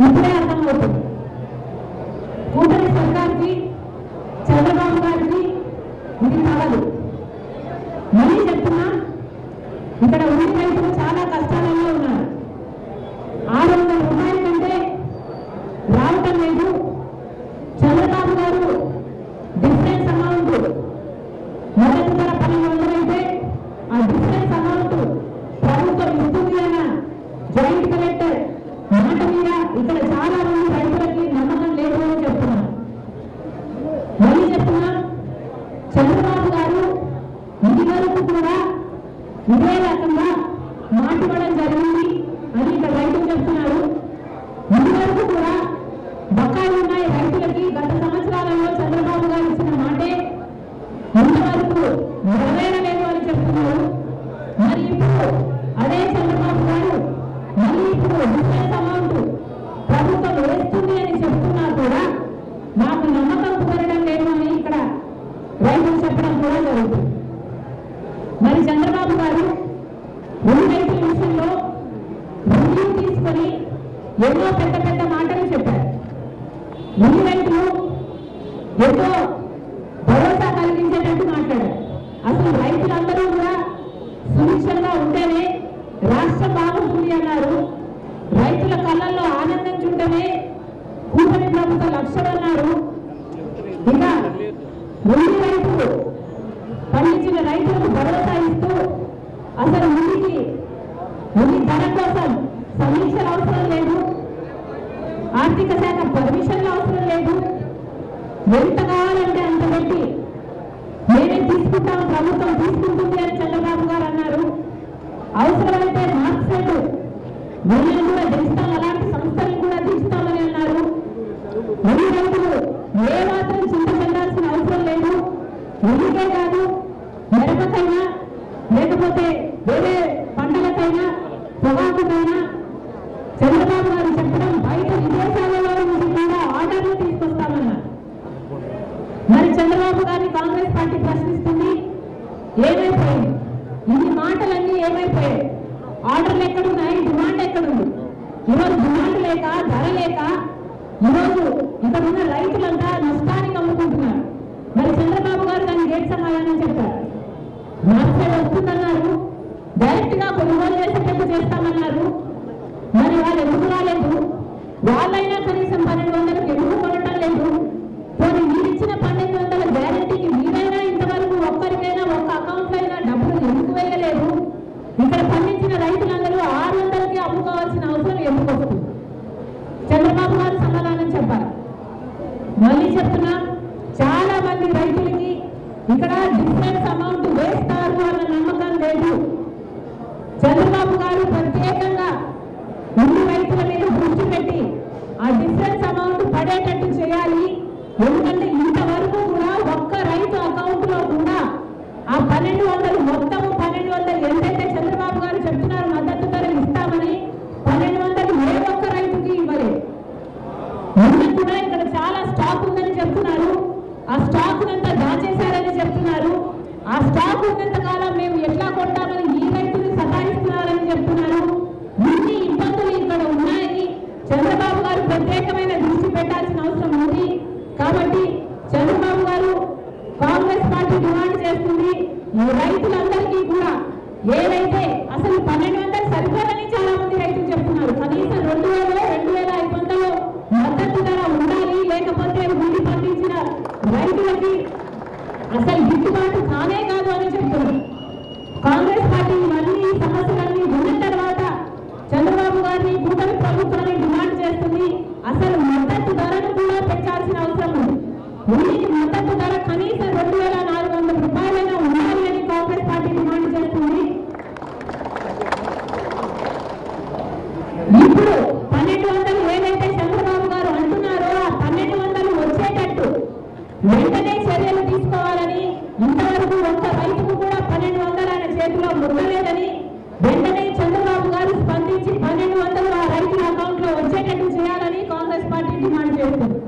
ఇప్పుడే అర్థమవుతుంది కూడా ఇదే రకంగా మాట్లాడడం జరిగింది. అని ఇక్కడ రైతులు చెప్తున్నారు. ఇదివరకు కూడా బకాయిలు ఉన్నాయి రైతులకి. గత సంవత్సరాలలో చంద్రబాబు గారు ఇచ్చిన మాటే ఇంతవరకు ఎన్నో పెద్ద పెద్ద మాటలు చెప్పారు. మూమెంట్లు ఎంతో భరోసా కలిగించేటట్టు మాట్లాడారు. అసలు రైతులందరూ కూడా సురక్షణగా ఉంటేనే రాష్ట్రం బాగుంటుంది అన్నారు. రైతుల కళ్ళల్లో ఆనందం చూడమే కూటమి ప్రభుత్వ లక్ష్యం అన్నారు. ఇక రెండు ఆర్థిక శాఖ పర్మిషన్లు అవసరం లేదు. ఎంత కావాలంటే అంత పెట్టి మేమే తీసుకుంటాం ప్రభుత్వం తీసుకుంటుంది అని చంద్రబాబు గారు అన్నారు. అవసరమైతే మార్క్స్ రేటు మూల్యం కూడా దిస్తాం అలాంటి సంస్థలను కూడా తీస్తామని అన్నారు. ముడి రైతులు ఏ మాత్రం చింత చెందాల్సిన అవసరం లేదు. ఎందుకే కాదు మెరపకైనా లేకపోతే వేరే పంటలకైనా పొగాకుకైనా ఏమైపోయింది ఇది మాటలన్నీ ఏమైపోయాయి? ఆర్డర్లు ఎక్కడున్నాయి? డిమాండ్ ఎక్కడుంది? ఈరోజు డిమాండ్ లేక ధర లేక ఈరోజు ఇంతకున్న రైతులంతా నష్టానికి అమ్ముకుంటున్నారు. మరి చంద్రబాబు గారు దానికి ఏం సమాధానం చెప్పారు? మార్కెట్ వస్తుందన్నారు. డైరెక్ట్గా కొనుగోలు చేసేటట్టు చేస్తామన్నారు. మరి వాళ్ళు ఎందుకు రాలేదు? వాళ్ళైనా కనీసం పన్నెండు వందలకు చెప్తున్నారు కాలం మేము ఎట్లా కొంటామని ఈ రైతులు సతాయిస్తున్నారని చెప్తున్నారు. ఇన్ని ఇబ్బందులు ఇక్కడ ఉన్నాయని చంద్రబాబు గారు ప్రత్యేకమైన దృష్టి పెట్టాల్సిన అవసరం ఉంది. కాబట్టి చంద్రబాబు గారు కాంగ్రెస్ పార్టీ డిమాండ్ చేస్తుంది. ఈ రైతులందరికీ కూడా ఏదైతే అసలు పన్నెండు వెంటనే చర్యలు తీసుకోవాలని ఇంతవరకు ఒక్క రైతుకు కూడా పన్నెండు వందలు ఆయన చేతిలో ముట్టలేదని వెంటనే చంద్రబాబు గారు స్పందించి పన్నెండు వందలు ఆ రైతుల అకౌంట్లో వచ్చేటట్టు చేయాలని కాంగ్రెస్ పార్టీ డిమాండ్ చేస్తుంది.